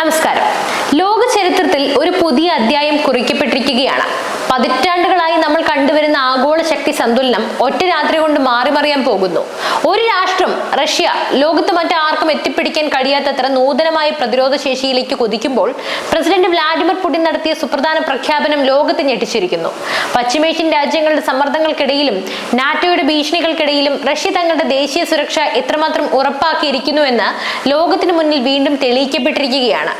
നമസ്കാരം. ലോക ചരിത്രത്തിൽ ഒരു പുതിയ അധ്യായം കുറിക്കപ്പെട്ടിരിക്കുകയാണ്. ആഗോള ശക്തി സന്തുലനം ഒറ്റ രാത്രി കൊണ്ട് മാറി മറിയാൻ പോകുന്നു. ഒരു രാഷ്ട്രം റഷ്യ ലോകത്ത് മറ്റാർക്കും എത്തിപ്പിടിക്കാൻ കഴിയാത്തത്ര നൂതനമായ പ്രതിരോധ ശേഷിയിലേക്ക് കൊതിക്കുമ്പോൾ പ്രസിഡന്റ് വ്ലാഡിമിർ പുടിൻ നടത്തിയ സുപ്രധാന പ്രഖ്യാപനം ലോകത്തെ ഞെട്ടിച്ചിരിക്കുന്നു. പശ്ചിമേഷ്യൻ രാജ്യങ്ങളുടെ സമ്മർദ്ദങ്ങൾക്കിടയിലും നാറ്റോയുടെ ഭീഷണികൾക്കിടയിലും റഷ്യ തങ്ങളുടെ ദേശീയ സുരക്ഷ എത്രമാത്രം ഉറപ്പാക്കിയിരിക്കുന്നുവെന്ന് ലോകത്തിന് മുന്നിൽ വീണ്ടും തെളിയിക്കപ്പെട്ടിരിക്കുകയാണ്.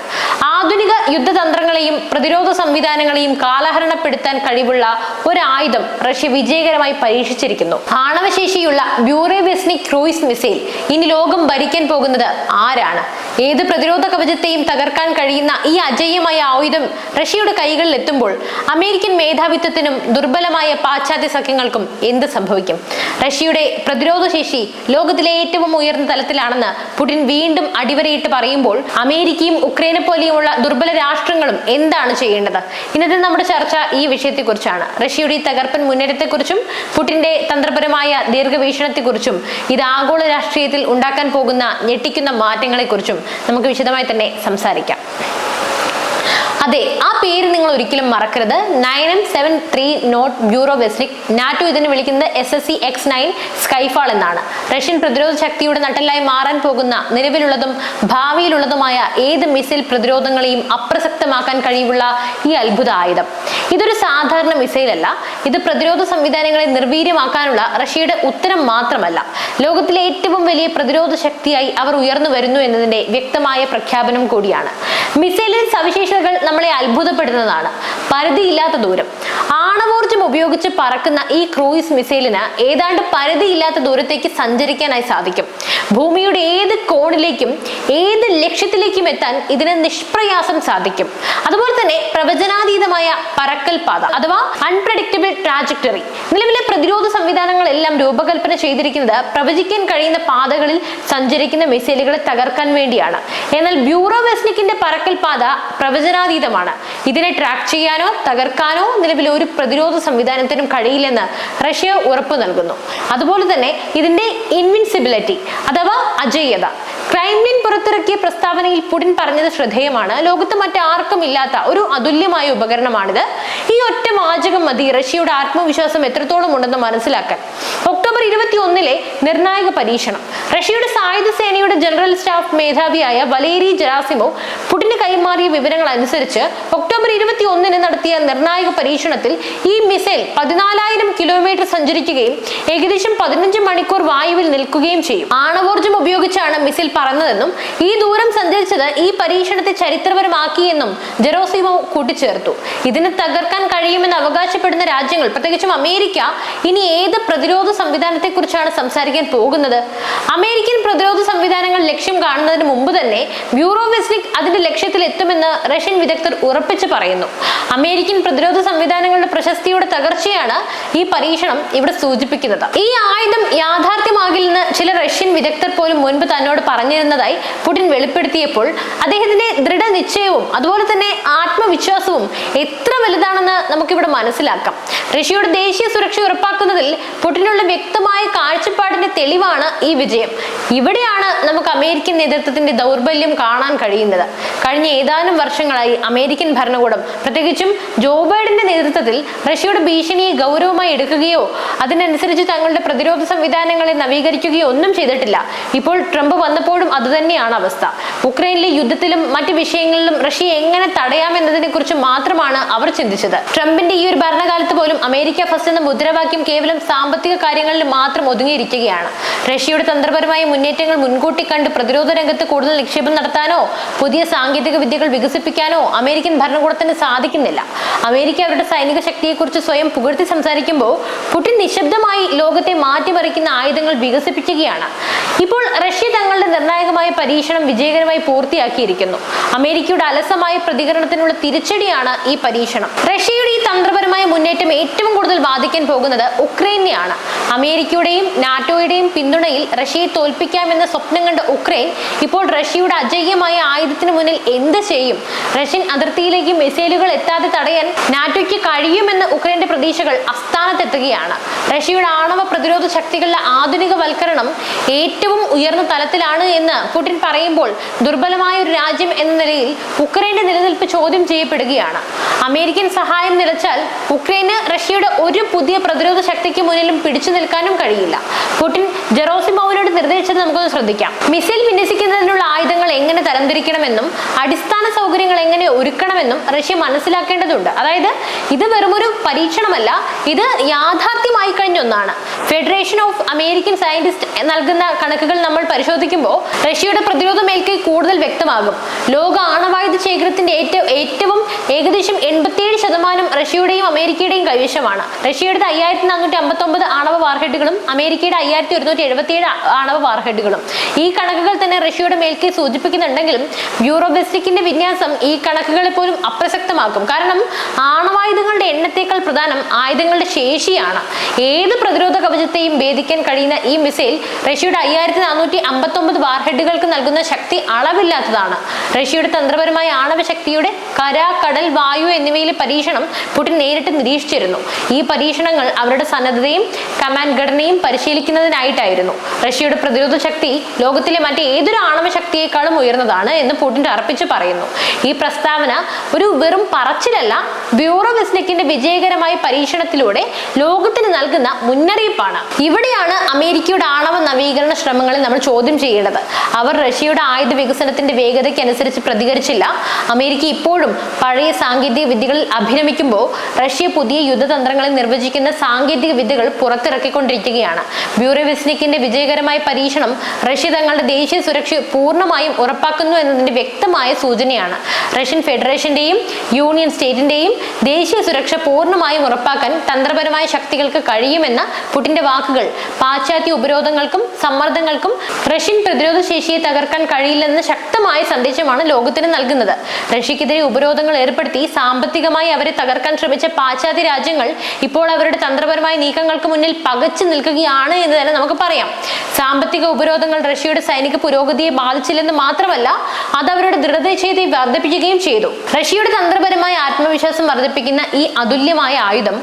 ആധുനിക യുദ്ധതന്ത്രങ്ങളെയും പ്രതിരോധ സംവിധാനങ്ങളെയും കാലഹരണപ്പെടുത്താൻ കഴിവുള്ള ഒരു ആയുധം റഷ്യ വിജയകരമായി പരീക്ഷിച്ചിരിക്കുന്നു. ആണവശേഷിയുള്ള ബ്യൂറേവെസ്നിക് ക്രൂയിസ് മിസൈൽ ഇനി ലോകം ഭരിക്കാൻ പോകുന്നത് ആരാണ്? ഏത് പ്രതിരോധ കവചത്തെയും തകർക്കാൻ കഴിയുന്ന ഈ അജയ്യമായ ആയുധം റഷ്യയുടെ കൈകളിൽ എത്തുമ്പോൾ അമേരിക്കൻ മേധാവിത്വത്തിനും ദുർബലമായ പാശ്ചാത്യ സഖ്യങ്ങൾക്കും എന്ത് സംഭവിക്കും? റഷ്യയുടെ പ്രതിരോധ ശേഷി ലോകത്തിലെ ഏറ്റവും ഉയർന്ന തലത്തിലാണെന്ന് പുടിൻ വീണ്ടും അടിവരയിട്ട് പറയുമ്പോൾ അമേരിക്കയും ഉക്രൈനെ പോലെയുമുള്ള ദുർബല രാഷ്ട്രങ്ങളും എന്താണ് ചെയ്യേണ്ടത്? ഇന്നത്തെ നമ്മുടെ ചർച്ച ഈ വിഷയത്തെക്കുറിച്ചാണ്. റഷ്യയുടെ ഈ തകർപ്പൻ മുന്നേറ്റത്തെക്കുറിച്ചും പുടിന്റെ തന്ത്രപരമായ ദീർഘവീക്ഷണത്തെക്കുറിച്ചും ഇത് ആഗോള രാഷ്ട്രീയത്തിൽ ഉണ്ടാക്കാൻ പോകുന്ന ഞെട്ടിക്കുന്ന മാറ്റങ്ങളെക്കുറിച്ചും നമുക്ക് വിശദമായി തന്നെ സംസാരിക്കാം. അതെ ആ പേര് നിങ്ങൾ ഒരിക്കലും മറക്കരുത്. Nine M seven three nought Burevestnik NATO ഇതിന് വിളിക്കുന്നത് S S C X nine Skyfall എന്നാണ്. റഷ്യൻ പ്രതിരോധ ശക്തിയുടെ നട്ടലായി മാറാൻ പോകുന്ന നിലവിലുള്ളതും ഭാവിയിലുള്ളതുമായ ഏത് മിസൈൽ പ്രതിരോധങ്ങളെയും അപ്രസക്തമാക്കാൻ കഴിവുള്ള ഈ അത്ഭുത ആയുധം. ഇതൊരു സാധാരണ മിസൈലല്ല. ഇത് പ്രതിരോധ സംവിധാനങ്ങളെ നിർവീര്യമാക്കാനുള്ള റഷ്യയുടെ ഉത്തരം മാത്രമല്ല. ലോകത്തിലെ ഏറ്റവും വലിയ പ്രതിരോധ ശക്തിയായി അവർ ഉയർന്നു വരുന്നു എന്നതിന്റെ വ്യക്തമായ പ്രഖ്യാപനം കൂടിയാണ്. മിസൈലിൽ സവിശേഷതകൾ നമ്മളെ അത്ഭുതപ്പെടുന്നതാണ്. പരിധിയില്ലാത്ത ദൂരം. ആണവോർജം ഉപയോഗിച്ച് പറക്കുന്ന ഈ ക്രൂയിസ് മിസൈലിന് ഏതാണ്ട് പരിധിയില്ലാത്ത ദൂരത്തേക്ക് സഞ്ചരിക്കാനായി സാധിക്കും. ഭൂമിയുടെ ഏത് കോണിലേക്കും ഏത് ലക്ഷ്യത്തിലേക്കും എത്താൻ ഇതിന് നിഷ്പ്രയാസം സാധിക്കും. അതുപോലെ തന്നെ പ്രവചനാതീതമായ പറക്കൽ പാത അഥവാ അൺപ്രഡിക്റ്റബിൾ ട്രാജക്ടറി നിലവിലെ പ്രതിരോധ സംവിധാനങ്ങളെല്ലാം രൂപകൽപ്പന ചെയ്തിരിക്കുന്നത് പ്രവചിക്കാൻ കഴിയുന്ന പാതകളിൽ സഞ്ചരിക്കുന്ന മിസൈലുകളെ തകർക്കാൻ വേണ്ടിയാണ്. എന്നാൽ ബ്യൂറോ വെസ്നിക്കിന്റെ പറക്കൽ പാത പ്രവചനാതീതമാണ്. ഇതിനെ ട്രാക്ക് ചെയ്യാനോ തകർക്കാനോ നിലവിൽ ഒരു പ്രതിരോധ സംവിധാനത്തിനും കഴിയില്ലെന്ന് റഷ്യ ഉറപ്പു നൽകുന്നു. അതുപോലെ തന്നെ ഇതിന്റെ ഇൻവിൻസിബിലിറ്റി അഥവാ അജയ്യത ക്രൈംലിൻ പുറത്തിറക്കിയ പ്രസ്താവനയിൽ പുടിൻ പറഞ്ഞത് ശ്രദ്ധേയമാണ്. ലോകത്ത് മറ്റാർക്കും ഇല്ലാത്ത ഒരു അതുല്യമായ ഉപകരണമാണിത്. ഈ ഒറ്റ വാചകം മതി. റഷ്യയുടെ ആത്മവിശ്വാസം എത്രത്തോളം ഉണ്ടെന്ന് മനസ്സിലാക്കാൻ. ഒക്ടോബർ ഇരുപത്തി ഒന്നിലെ നിർണായക പരീക്ഷണം. റഷ്യയുടെ സായുധ സേനയുടെ ജനറൽ സ്റ്റാഫ് മേധാവിയായ വലേരി ജറാസിമോ പുടിന് കൈമാറിയ വിവരങ്ങൾ അനുസരിച്ച് ഒക്ടോബർ ഇരുപത്തി ഒന്നിന് നടത്തിയ നിർണായക പരീക്ഷണത്തിൽ ഈ മിസൈൽ പതിനാലായിരം കിലോമീറ്റർ സഞ്ചരിക്കുകയും ഏകദേശം പതിനഞ്ച് മണിക്കൂർ വായുവിൽ നിൽക്കുകയും ചെയ്യും. ആണവോർജം ഉപയോഗിച്ചാണ് മിസൈൽ പറന്നതെന്നും ഈ ദൂരം സഞ്ചരിച്ചത് ഈ പരീക്ഷണത്തെ ചരിത്രപരമാക്കിയെന്നും ജെറോസിമോ കൂട്ടിച്ചേർത്തു. ഇതിനെ തകർക്കാൻ കഴിയുമെന്ന് അവകാശപ്പെടുന്ന രാജ്യങ്ങൾ പ്രത്യേകിച്ചും അമേരിക്ക ഇനി ഏത് പ്രതിരോധ സംവിധാനത്തെക്കുറിച്ചാണ് സംസാരിക്കാൻ പോകുന്നത്? അമേരിക്കൻ പ്രതിരോധ സംവിധാനങ്ങൾ ലക്ഷ്യം കാണുന്നതിന് മുമ്പ് തന്നെ ബ്യൂറോ വെസ്ലിക് അതിന്റെ ലക്ഷ്യത്തിൽ എത്തുമെന്ന് റഷ്യൻ വിദഗ്ധർ ഉറപ്പിച്ചു പറയുന്നു. അമേരിക്കൻ പ്രതിരോധ സംവിധാനങ്ങളുടെ പ്രശസ്തിയുടെ തകർച്ചയാണ് ഈ പരീക്ഷണം ഇവിടെ സൂചിപ്പിക്കുന്നത്. ഈ ആയുധം യാഥാർത്ഥ്യമാകില്ലെന്ന് ചില റഷ്യൻ വിദഗ്ധർ പോലും മുൻപ് തന്നോട് പറഞ്ഞിരുന്നതായി പുടിൻ വെളിപ്പെടുത്തിയപ്പോൾ അദ്ദേഹത്തിന്റെ ദൃഢനിശ്ചയവും അതുപോലെ തന്നെ ആത്മവിശ്വാസവും എത്ര വലുതാണെന്ന് നമുക്കിവിടെ മനസ്സിലാക്കാം. റഷ്യയുടെ ദേശീയ സുരക്ഷ ഉറപ്പാക്കുന്നതിൽ പുടിനുള്ള വ്യക്തമായ കാഴ്ചപ്പാടിന്റെ തെളിവാണ് ഈ വിജയം. ഇവിടെയാണ് നമുക്ക് അമേരിക്കൻ നേതൃത്വത്തിന്റെ ദൗർബല്യം കാണാൻ കഴിയുന്നത്. കഴിഞ്ഞ ഏതാനും വർഷങ്ങളായി അമേരിക്കൻ ഭരണകൂടം പ്രത്യേകിച്ചും ജോ ബൈഡന്റെ നേതൃത്വത്തിൽ റഷ്യയുടെ ഭീഷണിയെ ഗൗരവമായി എടുക്കുകയോ അതിനനുസരിച്ച് തങ്ങളുടെ പ്രതിരോധ സംവിധാനങ്ങളെ നവീകരിക്കുകയോ ഒന്നും ചെയ്തിട്ടില്ല. ഇപ്പോൾ ട്രംപ് വന്നപ്പോഴും അതുതന്നെയാണ്. അവസ്ഥ. ഉക്രൈനിലെ യുദ്ധത്തിലും മറ്റു വിഷയങ്ങളിലും റഷ്യ എങ്ങനെ തടയാമെന്നതിനെ കുറിച്ച് മാത്രമാണ് അവർ ചിന്തിച്ചത്. ട്രംപിന്റെ ഈ ഒരു ഭരണകാലത്ത് പോലും അമേരിക്ക ഫസ്റ്റ് എന്ന മുദ്രാവാക്യം കേവലം സാമ്പത്തിക കാര്യങ്ങളിൽ മാത്രം ഒതുങ്ങിയിരിക്കുകയാണ്. റഷ്യയുടെ തന്ത്രപരമായ മുന്നേറ്റങ്ങൾ മുൻകൂട്ടി കണ്ട് പ്രതിരോധ രംഗത്ത് കൂടുതൽ നിക്ഷേപം നടത്താനോ പുതിയ സാങ്കേതിക വിദ്യകൾ വികസിപ്പിക്കാനോ അമേരിക്കൻ ഭരണകൂടത്തിന് സാധിക്കുന്നില്ല. അമേരിക്ക അവരുടെ സൈനിക ശക്തിയെക്കുറിച്ച് സ്വയം പുകഴ്ത്തി സംസാരിക്കുമ്പോൾ പുടിൻ നിശബ്ദമായി ലോകത്തെ മാറ്റിമറിക്കുന്ന ആയുധങ്ങൾ വികസിപ്പിക്കുകയാണ്. ഇപ്പോൾ റഷ്യ തങ്ങളുടെ നിർണായകമായ പരീക്ഷണം വിജയകരമായി പൂർത്തിയാക്കിയിരിക്കുന്നു. അമേരിക്കയുടെ അലസമായ പ്രതികരണത്തിനുള്ള തിരിച്ചടിയാണ് ഈ പരീക്ഷണം. റഷ്യയുടെ ഈ തന്ത്രപരമായ മുന്നേറ്റം ഏറ്റവും കൂടുതൽ ബാധിക്കാൻ പോകുന്നത് ഉക്രൈനെയാണ്. അമേരിക്കയുടെയും നാറ്റോയുടെയും പിന്തുണയിൽ റഷ്യയെ തോൽപ്പിക്കാമെന്ന സ്വപ്നം കണ്ട ഉക്രൈൻ ഇപ്പോൾ റഷ്യയുടെ അജയ്യമായ ആയുധത്തിന് മുന്നിൽ എന്ത് ചെയ്യും? റഷ്യൻ അതിർത്തിയിലേക്ക് മിസൈലുകൾ എത്താതെ തടയാൻ നാറ്റോയ്ക്ക് കഴിയുമെന്ന് ഉക്രൈന്റെ പ്രതീക്ഷകൾ അസ്ഥാനത്തെത്തുകയാണ് റഷ്യയുടെ ആണവ പ്രതിരോധ ശക്തികളുടെ ആധുനികവൽക്കരണം ഏറ്റവും ഉയർന്ന തലത്തിലാണ് എന്ന് പുടിൻ പറയുമ്പോൾ ദുർബലമായ ഒരു രാജ്യം എന്ന നിലയിൽ ഉക്രൈന്റെ നിലനിൽപ്പ് ചോദ്യം ചെയ്യപ്പെടുകയാണ്. അമേരിക്കൻ സഹായം നിലച്ചാൽ ഉക്രൈന് റഷ്യയുടെ ഒരു പുതിയ പ്രതിരോധ ശക്തിക്ക് മുന്നിലും പിടിച്ചു നിൽക്കാനും കഴിയില്ല. പുടിൻ ജെറോസിമോവിനോട് നിർദ്ദേശിച്ചത് നമുക്കൊന്ന് ശ്രദ്ധിക്കാം. മിസൈൽ വിന്യസിക്കുന്നതിനുള്ള ആയുധങ്ങൾ എങ്ങനെ തരംതിരിക്കണമെന്നും അടിസ്ഥാന സൗകര്യങ്ങൾ എങ്ങനെ ഒരുക്കണമെന്നും റഷ്യ മനസ്സിലാക്കേണ്ടതുണ്ട്. അതായത് ഇത് വെറുമൊരു പരീക്ഷണമല്ല ഇത് യാഥാർത്ഥ്യമായി കഴിഞ്ഞ ഒന്നാണ്. ഫെഡറേഷൻ ഓഫ് അമേരിക്കൻ സയന്റിസ്റ്റ് നൽകുന്ന കണക്കുകൾ നമ്മൾ പരിശോധിക്കുമ്പോൾ റഷ്യയുടെ പ്രതിരോധ മേൽക്കൈ കൂടുതൽ വ്യക്തമാകും. ലോക ആണവായുധ ശേഖരത്തിന്റെ ഏറ്റവും ഏറ്റവും ഏകദേശം എൺപത്തിയേഴ് ശതമാനം റഷ്യയുടെയും അമേരിക്കയുടെയും കൈവശമാണ്. റഷ്യയുടെ അയ്യായിരത്തി നാനൂറ്റി അമ്പത്തി ഒമ്പത് ആണവ വാർഹെഡുകളും അമേരിക്കയുടെ അയ്യായിരത്തി ഒരുന്നൂറ്റി എഴുപത്തിയേഴ് ആണവ വാർഹെഡുകളും. ഈ കണക്കുകൾ തന്നെ റഷ്യയുടെ മേൽക്കൈ സൂചിപ്പിക്കുന്നുണ്ടെങ്കിലും ബ്യൂറോബെസ്റ്റിക്കിന്റെ വിന്യാസം ഈ കണക്കുകളെ പോലും അപ്രസക്തമാക്കും. കാരണം ആണവായുധങ്ങളുടെ എണ്ണത്തേക്കാൾ പ്രധാനം ആയുധങ്ങളുടെ ശേഷിയാണ്. ഏത് പ്രതിരോധ കവചത്തെയും ഭേദിക്കാൻ കഴിയുന്ന ഈ മിസൈൽ റഷ്യയുടെ അയ്യായിരത്തി നാനൂറ്റി അമ്പത്തി ഒമ്പത് വാർഹെഡുകൾക്ക് നൽകുന്ന ശക്തി അളവില്ലാത്തതാണ്. റഷ്യയുടെ തന്ത്രപരമായ ആണവ ശക്തിയുടെ കര കടൽ വായു എന്നിവയിലെ പരീക്ഷണം പുടിൻ നേരിട്ട് നിരീക്ഷിച്ചിരുന്നു. ഈ പരീക്ഷണങ്ങൾ അവരുടെ സന്നദ്ധതയും കമാൻഡ് ഘടനയും പരിശീലിക്കുന്നതിനായിട്ടായിരുന്നു. റഷ്യയുടെ പ്രതിരോധ ശക്തി ലോകത്തിലെ മറ്റേതൊരു ആണവ ശക്തിയേക്കാളും ഉയർന്നതാണ് എന്ന് പുടിൻ അർപ്പിച്ച് പറയുന്നു. ഈ പ്രസ്താവന ഒരു വെറും പറച്ചിലല്ല ബ്യൂറോ വിസ്നക്കിന്റെ വിജയകരമായ പരീക്ഷണത്തിലൂടെ ലോകത്തിന് നൽകുന്ന മുന്നറിയിപ്പാണ്. ഇവിടെയാണ് അമേരിക്കയുടെ ആണവ നവീകരണ ശ്രമങ്ങളെ നമ്മൾ ചോദ്യം ചെയ്യേണ്ടത്. അവർ റഷ്യയുടെ ആയുധ വികസനത്തിന്റെ വേഗതയ്ക്കനുസരിച്ച് പ്രതികരിച്ചില്ല. അമേരിക്ക ഇപ്പോഴും പഴയ സാങ്കേതിക വിദ്യകളിൽ അഭിനമിക്കുമ്പോൾ റഷ്യ പുതിയ യുദ്ധതന്ത്രങ്ങളെ നിർവചിക്കുന്ന സാങ്കേതിക വിദ്യകൾ പുറത്തിറക്കിക്കൊണ്ടിരിക്കുകയാണ്. ബ്യൂറോ വെസ്നിക്കിന്റെ വിജയകരമായ പരീക്ഷണം റഷ്യ തങ്ങളുടെ ദേശീയ സുരക്ഷ പൂർണമായും ഉറപ്പാക്കുന്നു എന്നതിന്റെ വ്യക്തമായ സൂചനയാണ്. റഷ്യൻ ഫെഡറേഷന്റെയും യൂണിയൻ സ്റ്റേറ്റിന്റെയും ദേശീയ സുരക്ഷ പൂർണമായും ഉറപ്പാക്കാൻ തന്ത്രപരമായ ശക്തികൾക്ക് കഴിയുമെന്ന പുടിന്റെ വാക്കുകൾ പാശ്ചാത്യ ഉപരോധങ്ങൾക്കും സമ്മർദ്ദങ്ങൾക്കും റഷ്യൻ പ്രതിരോധ ശേഷിയെ തകർക്കാൻ കഴിയില്ലെന്ന ശക്തമായ സന്ദേശമാണ് ലോകത്തിന് നൽകുന്നത്. റഷ്യക്കെതിരെ ഉപരോധങ്ങൾ ഏർപ്പെടുത്തി സാമ്പത്തികമായി അവരെ തകർക്കാൻ ശ്രമിച്ച പാശ്ചാത്യ രാജ്യങ്ങൾ ഇപ്പോൾ അവരുടെ തന്ത്രപരമായ നീക്കങ്ങൾക്ക് മുന്നിൽ പകച്ചു നിൽക്കുകയാണ് എന്ന് തന്നെ നമുക്ക് പറയാം. സാമ്പത്തിക ഉപരോധങ്ങൾ റഷ്യയുടെ സൈനിക പുരോഗതിയെ ബാധിച്ചില്ലെന്ന് മാത്രമല്ല അത് അവരുടെ ദൃഢനിശ്ചയത്തെ വർദ്ധിപ്പിക്കുകയും ചെയ്തു. റഷ്യയുടെ തന്ത്രപരമായ ആത്മവിശ്വാസം വർദ്ധിപ്പിക്കുന്ന ഈ അതുല്യമായ ആയുധം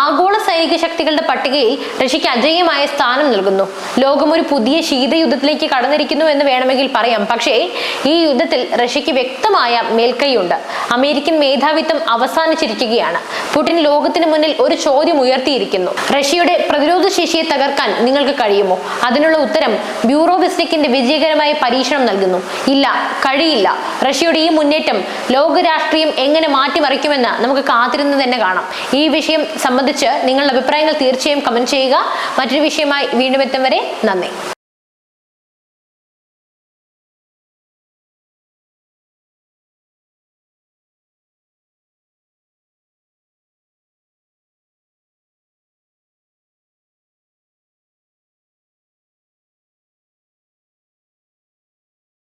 ആഗോള സൈനിക ശക്തികളുടെ പട്ടികയിൽ റഷ്യക്ക് അജയ്യമായ സ്ഥാനം നൽകുന്നു. ലോകം ഒരു പുതിയ ശീതയുദ്ധത്തിലേക്ക് കടന്നിരിക്കുന്നു എന്ന് വേണമെങ്കിൽ പറയാം. പക്ഷേ ഈ യുദ്ധത്തിൽ റഷ്യക്ക് വ്യക്തമായ മേൽക്കൈയുണ്ട്. അമേരിക്കൻ മേധാവിത്വം അവസാനിച്ചിരിക്കുകയാണ്. പുടിൻ ലോകത്തിന് മുന്നിൽ ഒരു ചോദ്യം ഉയർത്തിയിരിക്കുന്നു. റഷ്യയുടെ പ്രതിരോധ ശേഷിയെ തകർക്കാൻ നിങ്ങൾക്ക് കഴിയുമോ? അതിനുള്ള ഉത്തരം ബ്യൂറോ വിസ്നിക്കിന്റെ വിജയകരമായ പരീക്ഷണം നൽകുന്നു. ഇല്ല കഴിയില്ല. റഷ്യയുടെ ഈ മുന്നേറ്റം ലോകരാഷ്ട്രീയം എങ്ങനെ മാറ്റിമറിക്കുമെന്ന് നമുക്ക് കാത്തിരുന്ന് തന്നെ കാണാം. ഈ വിഷയം സംബന്ധിച്ച് നിങ്ങളുടെ അഭിപ്രായങ്ങൾ തീർച്ചയായും കമന്റ് ചെയ്യുക. മറ്റൊരു വിഷയമായി വീണ്ടും എത്തും വരെ നന്ദി.